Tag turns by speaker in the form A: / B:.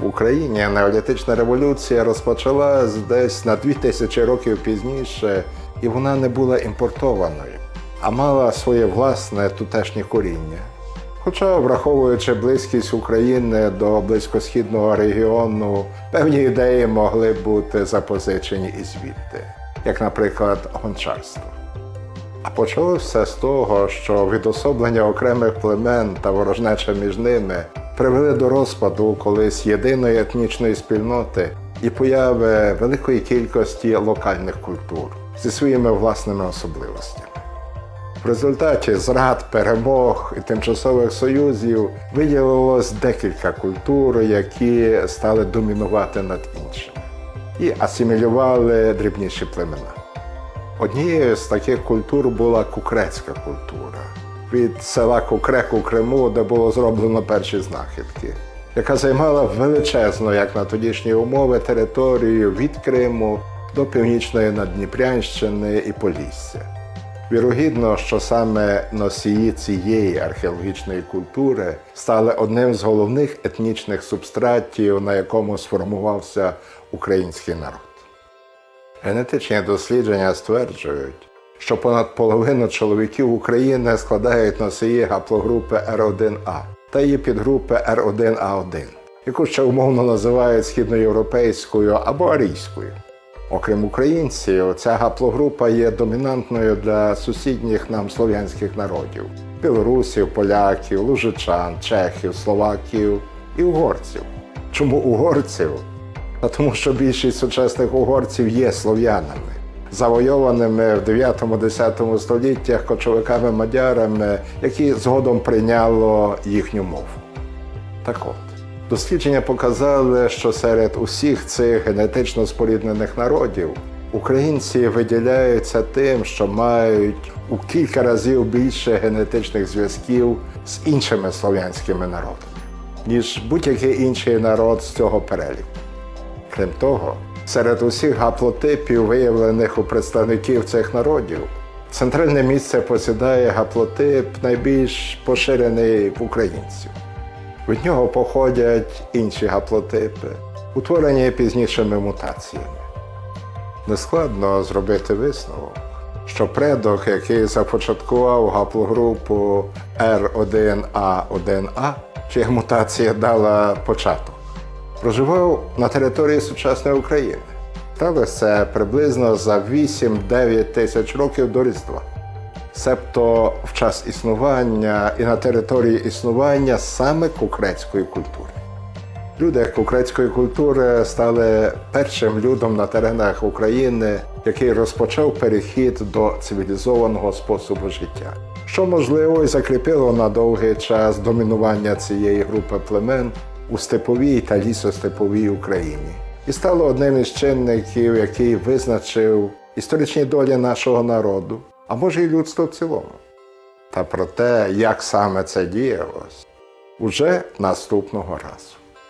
A: В Україні неолітична революція розпочалась десь на 2000 років пізніше, і вона не була імпортованою, а мала своє власне тутешнє коріння. Хоча, враховуючи близькість України до близькосхідного регіону, певні ідеї могли бути запозичені і звідти, як, наприклад, гончарство. А почалося все з того, що відособлення окремих племен та ворожнеча між ними привели до розпаду колись єдиної етнічної спільноти і появи великої кількості локальних культур зі своїми власними особливостями. В результаті зрад, перемог і тимчасових союзів виділилось декілька культур, які стали домінувати над іншими і асимілювали дрібніші племена. Однією з таких культур була кукрецька культура від села Кукрек у Криму, де було зроблено перші знахідки, яка займала величезну, як на тодішні умови, територію від Криму до північної Надніпрянщини і Полісся. Вірогідно, що саме носії цієї археологічної культури стали одним з головних етнічних субстратів, на якому сформувався український народ. Генетичні дослідження стверджують, що понад половину чоловіків України складають носії гаплогрупи R1A та її підгрупи R1A1, яку ще умовно називають східноєвропейською або арійською. Окрім українців, ця гаплогрупа є домінантною для сусідніх нам слов'янських народів білорусів, поляків, лужичан, чехів, словаків і угорців. Чому угорців? Та тому, що більшість сучасних угорців є слов'янами, завойованими в 9-10 століттях кочовиками-мадярами, які згодом прийняло їхню мову. Так от, дослідження показали, що серед усіх цих генетично споріднених народів українці виділяються тим, що мають у кілька разів більше генетичних зв'язків з іншими слов'янськими народами, ніж будь-який інший народ з цього переліку. Крім того, серед усіх гаплотипів, виявлених у представників цих народів, центральне місце посідає гаплотип найбільш поширений в українців. Від нього походять інші гаплотипи, утворені пізнішими мутаціями. Нескладно зробити висновок, що предок, який започаткував гаплогрупу R1A1A, чия мутація дала початок, проживав на території сучасної України. Сталося це приблизно за 8-9 тисяч років до Різдва. Себто в час існування і на території існування саме кукрецької культури. Люди кукрецької культури стали першим людом на теренах України, який розпочав перехід до цивілізованого способу життя, що можливо і закріпило на довгий час домінування цієї групи племен у степовій та лісостеповій Україні, і стало одним із чинників, який визначив історичні долі нашого народу, а може і людства в цілому. Та про те, як саме це діялось, уже наступного разу.